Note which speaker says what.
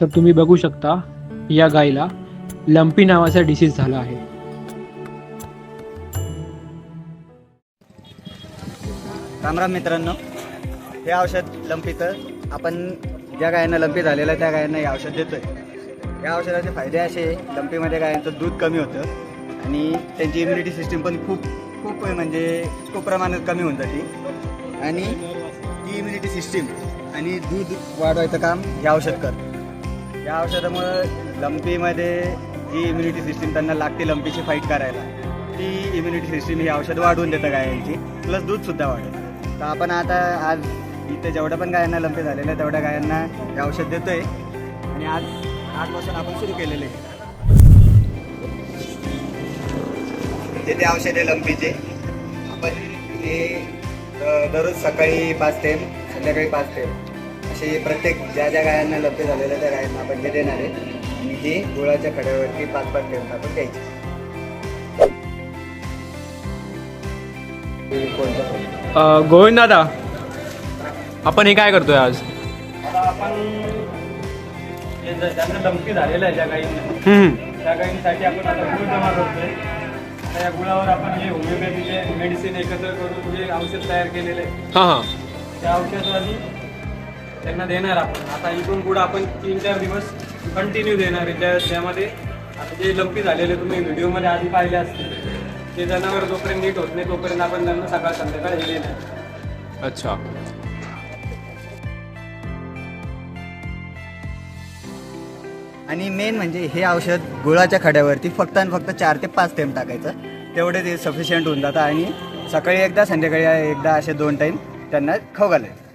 Speaker 1: तर तुम्ही बघू शकता या गायीला लंपी नावाचा डिसीज झाला आहे.
Speaker 2: रामराम मित्रांनो हे औषध लंपीचं आपण ज्या गायांना लंपी झालेलं आहे त्या गायांना हे औषध देतोय. या औषधाचे फायदे असे लंपीमध्ये गायांचं दूध कमी होतं आणि त्यांची इम्युनिटी सिस्टीम पण खूप खूप म्हणजे खूप प्रमाणात कमी होऊन जाते. आणि ती इम्युनिटी सिस्टीम आणि दूध वाढवायचं काम हे औषध करतं. या औषधामुळं लंपीमध्ये जी इम्युनिटी सिस्टीम त्यांना लागते लंपीची फाईट करायला ती इम्युनिटी सिस्टीम ही औषध वाढवून देतं गायांची प्लस दूधसुद्धा वाढतं तर आपण आता आज इथे जेवढ्या पण गायांना लंपी झालेलं आहे तेवढ्या गायांना हे औषध देतो आहे आणि आज आजपासून आपण सुरू केलेले आहे. ते औषध आहे लंपीचे आपण ते दररोज सकाळी पाच टेम संध्याकाळी पाच टेम असे प्रत्येक ज्या ज्या गायांना लंपी झालेल्या त्या गायांना आपण हे देणार आहे आणि हे गुळाच्या खड्यावरती पाच पाच थेंब आपण द्यायचे. हे
Speaker 1: गोविंद दादा आपण हे काय करतोय आज?
Speaker 3: आता आपण जे ज- ज्यांना लंपी झालेलं आहे ज्या गाईंना त्या गाईंसाठी आपण आता गुळ जमा करतोय. आता या गुळावर आपण जे होमिओपॅथीचे मेडिसिन एकत्र करून जे औषध तयार केलेले आहे
Speaker 1: हां हां.
Speaker 3: त्या औषधाची त्यांना देणार आपण. आता इथून पुढं आपण तीन चार दिवस कंटिन्यू देणार आहे. त्या त्यामध्ये आता जे लंपी झालेले तुम्ही व्हिडिओमध्ये आधी पाहिले असतील ते जनावर जोपर्यंत नीट होत नाही तोपर्यंत आपण त्यांना सकाळ संध्याकाळ हे देणार.
Speaker 1: अच्छा.
Speaker 2: आणि मेन म्हणजे हे औषध गुळाच्या खड्यावरती फक्त आणि फक्त चार ते पाच थेंब टाकायचं. तेवढे ते सफिशियंट होऊन जातं आणि सकाळी एकदा संध्याकाळी एकदा असे दोन टाईम त्यांना खाऊ घालायचं